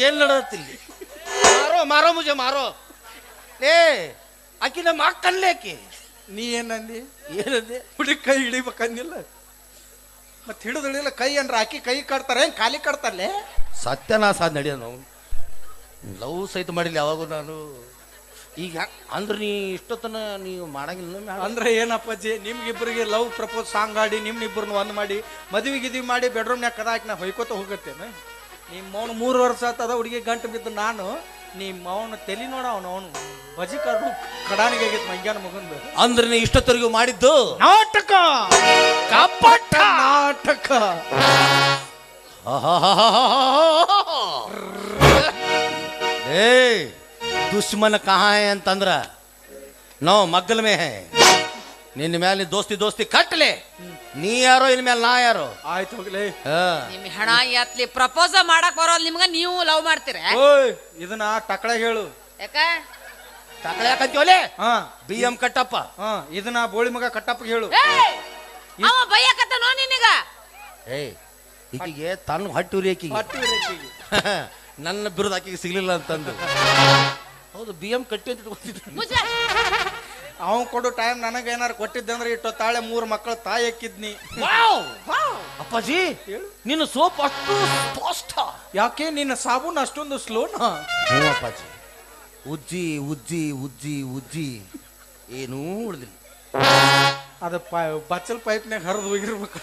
ಏನ್ ನಡೆದತ್ತಿಲ್ಲಿ ಮಾರೋ ಮಾರೋ ಮುಜೆ ಮಾರೋ. ಏ ಆಕಿ ನಮ್ಮ ಅಕ್ಕನ್ಲೇ ಆಕಿ. ನೀ ಏನಂದಿ? ಏನಂದಿ? ಹುಡುಗಿ ಕೈ ಹಿಡಿಬೇಕಂದಿಲ್ಲ ಹಿಡಿದು ಹಿಡಿದಿಳಿಲ್ಲ ಕೈ ಅಂದ್ರೆ ಆಕಿ ಕೈ ಕಟ್ತಾರೆ ಹೆಂಗ್ ಖಾಲಿ ಕಟ್ತಾರಲ್ಲೇ ಸತ್ಯನಾಶ ಆದ್ ನಡೆಯ ನಾವು ಲವ್ ಸಹಿತ ಮಾಡಿಲ್ಲ ಯಾವಾಗೂ ನಾನು. ಈಗ ಅಂದ್ರೆ ನೀ ಇಷ್ಟೊತ್ತನ ನೀವು ಮಾಡಂಗಿಲ್ಲ. ಅಂದ್ರೆ ಏನಪ್ಪಾಜಿ ನಿಮ್ಗಿಬ್ರಿಗೆ ಲವ್ ಪ್ರಪೋಸ್ ಸಾಂಗ್ ಆಡಿ ನಿಮ್ಮಿಬ್ಬರನ್ನ ಒಂದ್ ಮಾಡಿ ಮದ್ವಿ ಗಿದ್ವಿ ಮಾಡಿ ಬೆಡ್ರೂಮ್ನ್ಯಾಗ ಕದ ಹಾಕಿ ನಾ ಹೊಯ್ಕೋತ ಹೋಗತ್ತೇನೆ? ನಿಮ್ಮ ಮೌನ ಮೂರು ವರ್ಷ ಆತದ ಹುಡುಗಿ ಗಂಟು ಬಿದ್ದು ನಾನು ನಿಮ್ಮ ಮೌನ ತಲೆ ನೋಡ ಅವನು ಅವನು. ಬಜಿ ಕರ್ದು ಕಡಾನಿಗೆ ಆಗಿತ್ತು ಮಂಗ್ಯಾನ ಮಗಂದು. ಅಂದ್ರೆ ನೀ ಇಷ್ಟೊತ್ತರಿಗೆ ಮಾಡಿದ್ದು? ನಾಟಕ! ಕಪಟ ನಾಟಕ! ಏ ದುಶ್ಮನ ಕಹಾ ಹೈ ಅಂತಂದ್ರ? ನಾವು ಮಗ್ಗಲ ಮೇ ಹೇ. ನಿನ್ನ ಮೇಲೆ ನೀ ದೋಸ್ತಿ ದೋಸ್ತಿ ಕಟ್ಲೆ ನೀ ಯಾರೋ ಇನ್ ಮೇಲೆ ನಾ ಯಾರೋ? ಆಯ್ತು ಹೋಗ್ಲಿ. ನಿಮ್ ಹಣ ಎತ್ಲಿ ಪ್ರಪೋಸ ಮಾಡಕ್ ಬರೋಲ್ ನಿಮ್ಗ ನೀವು ಲವ್ ಮಾಡ್ತೀರ? ಓಯ್ ಇದನ್ನ ಟಕಳೆ ಹೇಳು. ಯಾಕ? ತಕಳೆ ಯಾಕಂತೀವಲೆ ಹಾ. B M Kattappa. ಹಾ ಇದನ್ನ ಬೋಳಿ ಮಗ ಕಟ್ಟಪ್ಪ ಹೇಳು. ಏಯ್! ಅವ ಬೈಯಕತ್ತನೋ ನಿನಗ? ಏಯ್ ಈಕಿಗೆ ತನ್ನ ಹೊಟ್ಟಿ ಉರಿ ಹೊಟ್ಟಿ ಉರಿಯಾಕಿಗೆ. ನನ್ನ ಬಿರುದು ಆಕೆಗೆ ಸಿಗ್ಲಿಲ್ಲ ಅಂತಂದು. ಹೌದು ಬಿ ಎಂ ಕಟ್ಟಿ ಅಂತ ಇಟ್ಕೊತಿದ್ದೆ ಅವ್ನ್ ಕೊಡೋ ಟೈಮ್ ನನಗೆ ಏನಾರು ಕೊಟ್ಟಿದ್ದಂದ್ರೆ ಇಟ್ಟು ತಾಳೆ ಮೂರು ಮಕ್ಕಳು ತಾಯಿ ಹಾಕಿದ್ನಿ ಅಪ್ಪಾಜಿ ಹೇಳು. ನಿನ್ನ ಸೋಪ್ ಅಷ್ಟು ಸ್ಪಷ್ಟ. ಯಾಕೆ ನಿನ್ನ ಸಾಬೂನ್ ಅಷ್ಟೊಂದು ಸ್ಲೋನಾ ಅಪ್ಪಾಜಿ. ಉಜ್ಜಿ ಉಜ್ಜಿ ಉಜ್ಜಿ ಉಜ್ಜಿ. ಏನೂ ಉಳಿದಿಲ್ಲ. ಅದ ಬಚ್ಚಲ್ ಪೈಪ್ನಾಗ ಹರಿದು ಹೋಗಿರ್ಬೇಕು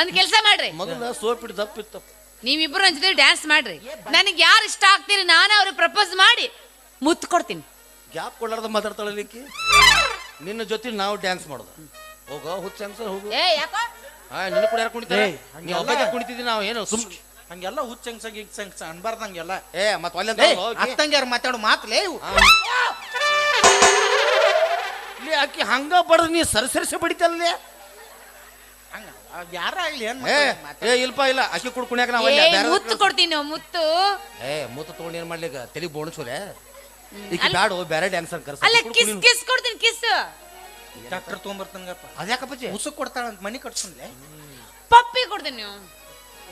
ಒಂದ್ ಕೆಲ್ಸ ಮಾಡ್ರಿ. ಮೊದಲ ಸೋಪ್ ಇಟ್ಟು ದಪ್ಪಿತ್ತಪ್ಪ. ನೀವಿಬ್ರು ನನ್ನ ಜೊತೆ ಡ್ಯಾನ್ಸ್ ಮಾಡ್ರಿ. ನನಗೆ ಯಾರು ಇಷ್ಟ ಆಗ್ತೀರಿ ನಾನೇ ಅವ್ರಿಗೆ ಪ್ರಪೋಸ್ ಮಾಡಿ ಮುತ್ತು ಕೊಡ್ತೀನಿ ಗ್ಯಾಪ್ ಕೊಡ್ಲಾರ್ದ ಮಾತಾಡ್ತಾಳಲಿಕ್ಕೆ ನಿನ್ನ ಜೊತೆ ನಾವು ಡ್ಯಾನ್ಸ್ ಮಾಡೋದು. ಹೋಗೋ ಹುಚ್ಚ ಅನ್ಸರ್ ಹೋಗು. ಏ ಯಾಕೋ? ಹಾ ನಿನ್ನ ಕೂಡ ಯಾರು ಕುಣಿತಾರೆ? ನೀ ಹಂಗೆಲ್ಲ- ನೀವು ಕುಣಿತಿದ್ದಿ ನಾವು ಏನು ಸುಮ್ ಹಂಗೆಲ್ಲ ಹುಚ್ಚಂಗ್ಸ ಗಿಗ್ಸಂಗ್ಸ ಅನ್ಬಾರ್ದಂಗೆಲ್ಲ. ಏ ಮತ್ತೆ ಒಲ್ಲೆ ಅತ್ತಂಗ್ಯಾರ ಮಾತಾಡೋ ಮಾತ್ಲೇ ಇವು. ಇಲ್ಲಿ ಆಕಿ ಹಂಗ ಬಡದ್ ನೀ ಸರಿಸರಿಸಿ ಬಡಿತಲ್ಲೇ ಹಂಗ ಯಾರ ಆಗ್ಲಿ ಏನ್ ಏ ಏ ಇಲ್ಪ ಇಲ್ಲ ಅಕ್ಕಿ ಕುಡ್ ಕುಣ್ಯಾಕ ನಾವು ಏ ಬ್ಯಾರೆ ಮುತ್ತು ಕೊಡ್ತೀನಿ ಮುತ್ತು. ಏ ಮೂತ ತಗೊಂಡು ಏನ್ ಮಾಡ್ಲಿಕ್ಕ ತಲೆ ಬೋಣಿಸೋಲೆ ಈಕಿ ಬ್ಯಾಡು ಬೇರೆ ಡ್ಯಾನ್ಸರ್ ಕರ್ಸ. ಅಲ್ಲ ಕಿಸ್ ಕಿಸ್ ಕೊಡ್ತೀನಿ ಕಿಸ್. ಡಾಕ್ಟರ್ ತೊಗೊಂಬರ್ತಂಗಪ್ಪ. ಅದ್ಯಾಕಪ್ಪಚ್ಚಿ ಉಸುಕ್ ಕೊಡ್ತಾಳಂತ ಮನಿ ಕಟ್ಸನ್ಲೆ ಪಪ್ಪಿ ಕೊಡ್ತೀನಿ ನೀವು.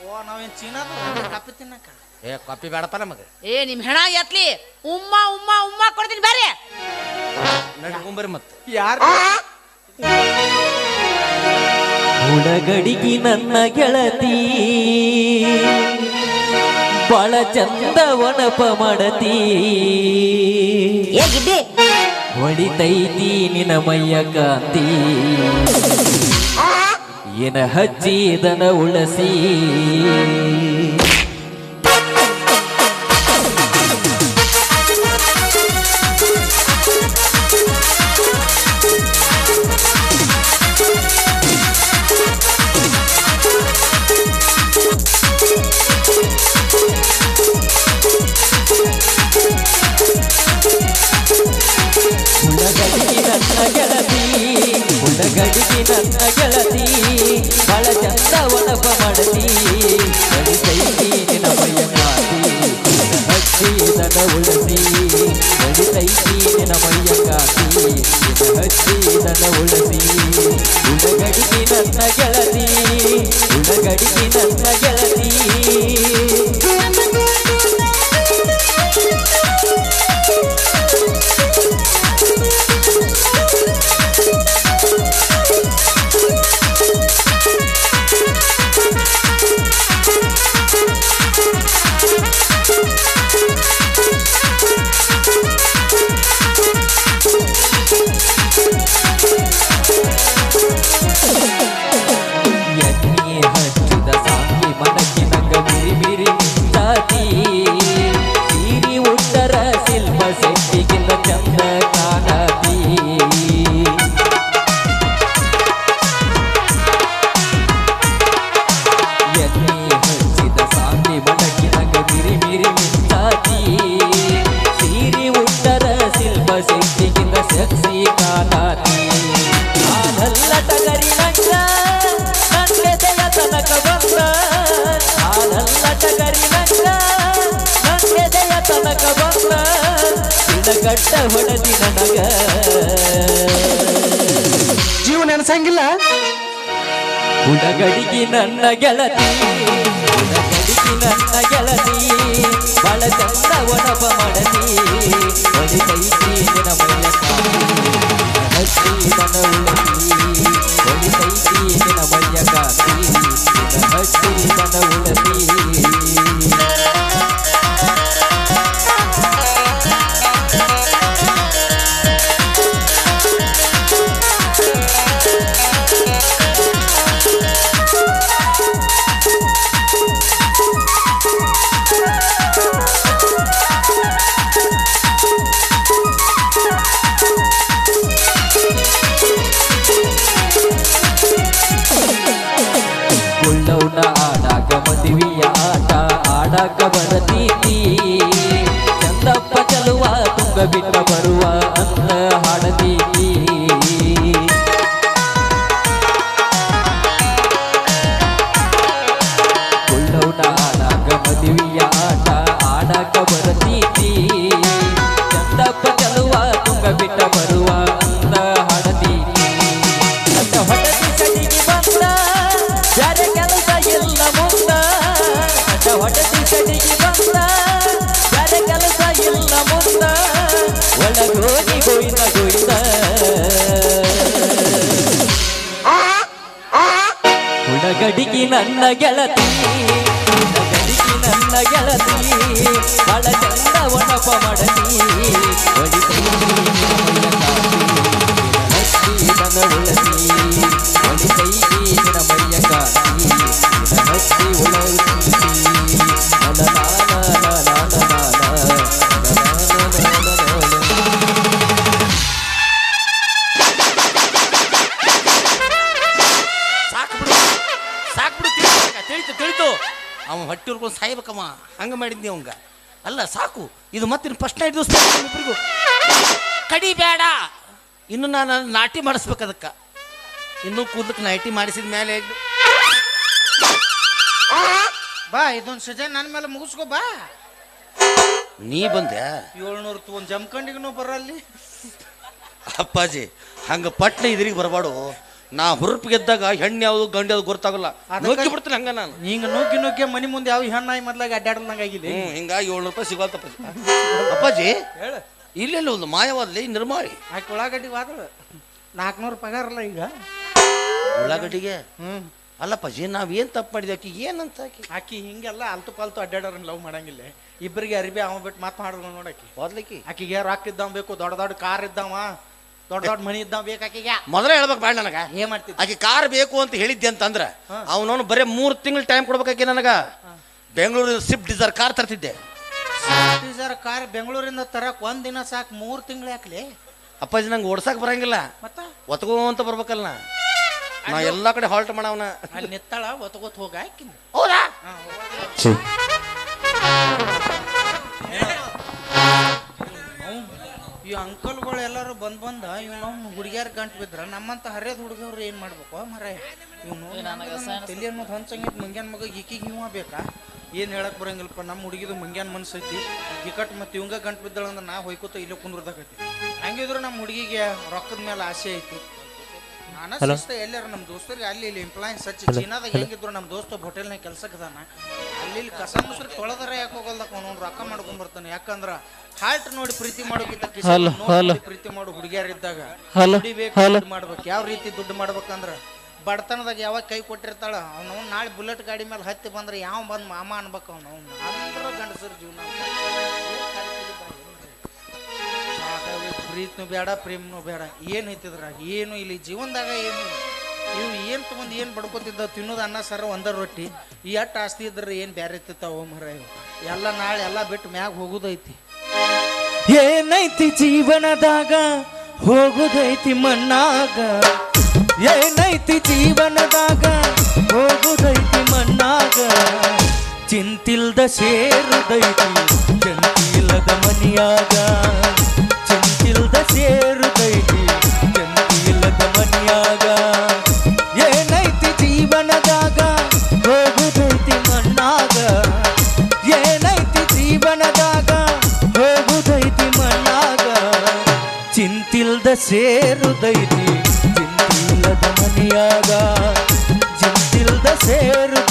ಓ ನಾವೇನ್ ಚೀನಾದ ಕಾಪಿ ತಿನ್ನಕ ಏ ಕಾಪಿ ಬೇಡಪ್ಪ ನಮಗೆ. ಏ ನಿಮ್ ಹೆಣ ಎತ್ಲಿ. ಉಮ್ಮ ಉಮ್ಮ ಉಮ್ಮ ಕೊಡ್ತೀನಿ ಬರ್ರಿ ನಡ್ಕೊಂಬರಿ ಮತ್ತೆ. ಯಾರು? ಹುಡಗಡಿಗಿ ನನ್ನ ಗೆಳತಿ. ಬಾಳ ಚಂದ ಒಣಪ ಮಾಡತಿ ಹೊಡಿತೈತಿ ನಿನ ಮೈಯ ಕಾಂತಿ. ಏನ ಹಚ್ಚಿದನ ಉಳಸಿ. ಒಣಪ ಕೈ ನಿನ ಮೈಯ ಕಾಂತಿ ಏನ ಹಚ್ಚಿದನ ಉಳಸಿ ಇಡಗಟ್ಟ ಹೊಡದಿ ನನಗ ಜೀವ ನೆನಸಂಗಿಲ್ಲ? ಉಡಗಡಿಗಿ ನನ್ನ ಗೆಳತಿ ಉಡಗಡಿಗಿ ನನ್ನ ಗೆಳತಿ ಬಳ ಚಂದ ಒಡಪ ಮಾಡತಿ ಹೊಡಿತೈತಿ ನಿನ ಮೈಯ ಹಚ್ಚಿ ನನ್ನ ಉಳಸಿ ಹೊಡಿತೈತಿ ನಿನ ಮೈಯ ಕಾಂತಿ ಹಚ್ಚಿ ನನ್ನ ಉಳಸಿ ಹುಡಗಡಿಗೆ ನನ್ನ ಗೆಳತಿ ಹುಡಗಡಿಗೆ ನನ್ನ ಗೆಳತಿ ಬಳ ಚಂದ ಒಣಪ ಮಾಡತಿ. ಮಾಡಿದ್ನಿ ಅವಂಗ. ಅಲ್ಲ ಸಾಕು. ಇದು ಮತ್ತೆ ಫಸ್ಟ್ ನೈಟ್ ದಿವಸ ಇಬ್ಬರಿಗೂ ಕಡಿಬೇಡ. ಇನ್ನು ನಾನು ನಾಟಿ ಮಾಡಿಸ್ಬೇಕು ಅದಕ್ಕೆ. ಇನ್ನೂ ಕೂದಲಕ್ಕೆ ನಾಟಿ ಮಾಡಿಸಿದ ಮೇಲೆ ಬಾ ಇದೊಂದು ಸಜೆ. ನನ್ನ ಮೇಲೆ ಮುಗಿಸ್ಕೋ ಬಾ. ನೀ ಬಂದೆ? ಏಳ್ನೂರು ಒಂದು ಜಮ್ಕಂಡಿಗೂ ಬರಲ್ಲಿ ಅಪ್ಪಾಜಿ ಹಂಗ ಪಟ್ಟಣ ಇದ್ರಿಗೆ ಬರಬಾಡು. ನಾ ಹುರುಪ್ ಗೆದ್ದಾಗ ಹೆಣ್ಣು ಯಾವುದು ಗಂಡು ಯಾವ್ದು ಗೊತ್ತಾಗಲ್ಲ. ಅದಕ್ಕ- ನುಗ್ಗಿ ಬಿಡ್ತೀನಿ ಹಂಗ ನಾನು. ಹಿಂಗ ನುಗ್ಗಿ ನುಗ್ಗಿ ಮನಿ ಮುಂದೆ ಯಾವ ಹೆಣ್ಣಾಯಿ ಮೊದ್ಲಾಗ ಆಗಿದೆ. ಹ್ಞೂ ಹಿಂಗಾಗಿ ಏಳ್ನೂರು ರೂಪಾಯಿ ಸಿಗೋಲ್ತ ಅಪ್ಪಾಜಿ ಇಲ್ಲ ಇಲ್ಲೆಲ್ಲ ಒಂದು ಮಾಯವಾದ್ಲಿ ನಿರ್ಮಾಳಿ. ಆಕೆ ಉಳ್ಳಾಗಡ್ಡಿ ಆದ್ರೆ ನಾಲ್ಕುನೂರು ಪಗಾರ ಅಲ್ಲ ಈಗ. ಉಳ್ಳಾಗಡ್ಡಿಗೆ? ಹ್ಮ್. ಅಲ್ಲಪ್ಪಾಜಿ ನಾವ್ ಏನ್ ತಪ್ಪು ಮಾಡಿದ್ವಿ? ಆಕಿ ಏನಂತ ಆಕಿ? ಆಕಿ ಹಿಂಗೆಲ್ಲ ಅಲ್ತು ಪಾಲ್ತು ಅಡ್ಡಾಡೋರನ್ನ ಲವ್ ಮಾಡಂಗಿಲ್ಲ. ಇಬ್ಬರಿಗೆ ಅರಿಬಿ ಅವ ಬಿಟ್ಟು ಮಾತು ಮಾಡಿದ್ರು ನೋಡಾಕಿ ಹೋದ್ಲಿಕ್ಕಿ? ಆಕಿಗೆ ರೊಕ್ಕ ಇದ್ದಾವ ಬೇಕು ದೊಡ್ಡ ದೊಡ್ಡ ಕಾರ್ ಇದ್ದಾವ. ದೊಡ್ಡ ದೊಡ್ಡ ಮನಿ ಇದ್ದಾವ ಬೇಕಾಕಿಗೆ ಆಕಿಗೆ. ಮೊದಲೇ ಹೇಳ್ಬೇಕು ಬೇಡ ನನಗ. ಏನ್ ಮಾಡ್ತಿ ಆಕೆ ಕಾರ್ ಬೇಕು ಅಂತ ಹೇಳಿದ್ದೆ ಅಂತಂದ್ರ ಅವನವನು ಬರೇ ಮೂರ್ ತಿಂಗಳು ಟೈಮ್ ಕೊಡ್ಬೇಕಾಕಿ ನನಗ. ಬೆಂಗಳೂರಿನ ಸ್ವಿಫ್ಟ್ ಡಿಸೈರ್ ಕಾರ್ ತರ್ತಿದ್ದೆ. ಡೀಸರ್ ಕಾರ್ ಬೆಂಗಳೂರಿಂದ ತರಕ್ ಒಂದ್ ದಿನ ಸಾಕು ಮೂರ್ ತಿಂಗಳು ಯಾಕ್ಲಿ ಅಪ್ಪಾಜಿ ನಂಗೆ ಓಡ್ಸಕ್ ಬರಂಗಿಲ್ಲ. ಮತ್ತ? ಒತ್ಕೊಂತ ಬರ್ಬೇಕಲ್ಲ ನಾ. ಎಲ್ಲಾ ಕಡೆ ಹಾಲ್ಟ್ ಮಾಡವನ. ಅಲ್ಲಿ ನಿತ್ತಾಳ ಒತ್ಕೋತ್ ಹೋಗ ಹೌದಾ? ಈ ಅಂಕಲ್ಗಳು ಎಲ್ಲರೂ ಬಂದ್ ಬಂದ ಇವ್ನು ಹುಡುಗಿಯರ್ ಗಂಟು ಬಿದ್ರ ನಮ್ಮಂತ ಹರಿಯದ ಹುಡುಗವ್ರು ಏನ್ ಮಾಡ್ಬೇಕು ಮರ? ಇವ್ನು ತಲೆ ಅನ್ನೋದು ಹಂಚಂಗಿದ್ ಮಂಗ್ಯಾನ್ ಮಗ ಈಕಿಗೆ ಇವ ಬೇಕಾ? ಏನ್ ಹೇಳಕ್ ಬರಂಗಿಲ್ಲಪ್ಪ ನಮ್ಮ ಹುಡುಗಿದು ಮಂಗ್ಯಾನ್ ಮನ್ಸ್ ಐತಿ ಇಕಟ್ ಮತ್ತೆ ಇವಂಗ ಗಂಟು ಬಿದ್ದಳಂದ್ರ ಅಂದ್ರೆ ನಾ ಹೊಯ್ಕೋತ ಇಲ್ಲೇ ಕುಂದ್ರದಾಗೈತಿ ಹಂಗಿದ್ರು ನಮ್ಮ ಹುಡುಗಿಗೆ ರೊಕ್ಕದ ಮೇಲೆ ಆಸೆ ಐತಿ. ನಾನ ಶಿಸ್ತ ಎಲ್ಲಾರ ನಮ್ಮ ದೋಸ್ತರಿಗೆ ಅಲ್ಲಿ ಇಲ್ಲಿ ಎಂಪ್ಲಾಯನ್ಸ್ ಹಚ್ಚಿ ಚೀನಾದಾಗ ಹೆಂಗಿದ್ರು ನಮ್ಮ ದೋಸ್ತ ಹೋಟೆಲ್ನಾಗ ಕೆಲ್ಸಕ್ಕದಾನ ಅಲ್ಲಿ ಇಲ್ಲಿ ಕಸ ಮುಸ್ರಿ ತೊಳೆದರೆ ಯಾಕೆ ಹೋಗಲ್ದಕ್ಕ ಅವ್ನು? ರೊಕ್ಕ ಮಾಡ್ಕೊಂಡ್ ಬರ್ತಾನೆ. ಯಾಕಂದ್ರ ಹಾರ್ಟ್ ನೋಡಿ ಪ್ರೀತಿ ಮಾಡೋಕ್ಕಿಂತ ಪ್ರೀತಿ ಮಾಡೋ ಹುಡುಗಿಯರ್ ಇದ್ದಾಗ. ದುಡಿಬೇಕು ಮಾಡ್ಬೇಕು. ಯಾವ ರೀತಿ ದುಡ್ಡು ಮಾಡ್ಬೇಕಂದ್ರ ಬಡತನದಾಗ ಯಾವಾಗ ಕೈ ಕೊಟ್ಟಿರ್ತಾಳ ಅವ್ನು ನಾಳೆ ಬುಲೆಟ್ ಗಾಡಿ ಮೇಲೆ ಹತ್ತಿ ಬಂದ್ರೆ ಯಾವ ಬಂದ್ ಮಾಮ ಅನ್ಬೇಕು ಅವ್ನು? ಅವ್ನು ಗಂಡಸರ ಜೀವನ. ಪ್ರೀತಿನೂ ಬೇಡ, ಪ್ರೇಮನೂ ಬೇಡ. ಏನು ಐತಿದ್ರ? ಏನು ಇಲ್ಲಿ ಜೀವನದಾಗ ಏನು ಇವು ಏನು ತಗೊಂಡು ಏನು ಬಡ್ಕೊತಿದ್ದ ತಿನ್ನೋದು ಅನ್ನ, ಸರ ಒಂದ ರೊಟ್ಟಿ, ಈ ಅಟ್ಟು ಆಸ್ತಿ ಇದ್ರೆ ಏನು ಬೇರೆ ಇರ್ತಿತ್ತಾವ ಮರ ಎಲ್ಲ ನಾಳೆ ಎಲ್ಲ ಬಿಟ್ಟು ಮ್ಯಾಗ ಹೋಗುದೈತಿ. ಏನೈತಿ ಜೀವನದಾಗ? ಹೋಗುದೈತಿ ಮಣ್ಣಾಗ. ಏನೈತಿ ಜೀವನದಾಗ? ಹೋಗುದೈತಿ ಮಣ್ಣಾಗ. ಚಿಂತಿಲ್ದ ಸೇರುದೈತಿ ಚಂತಿಲ್ಲದ ಮನಿಯಾಗ. ಚಿಂತಿಲ್ದ ಸೇರುದೈತಿ ಚಂತಿಲ್ಲದ ಮನಿಯಾಗ ಏನೈತಿ ಜೀವನದಾಗ ಹೋಗುದೈತಿ ಮಣ್ಣಾಗ ಏನೈತಿ ಜೀವನದಾಗ ಹೋಗುದೈತಿ ಮಣ್ಣಾಗ ಚಿಂತಿಲ್ದ ಸೇರುದೈತಿ ಚಿಂತಿಲ್ಲದ ಮನಿಯಾಗ ಚಿಂತಿಲ್ದ ಸೇರು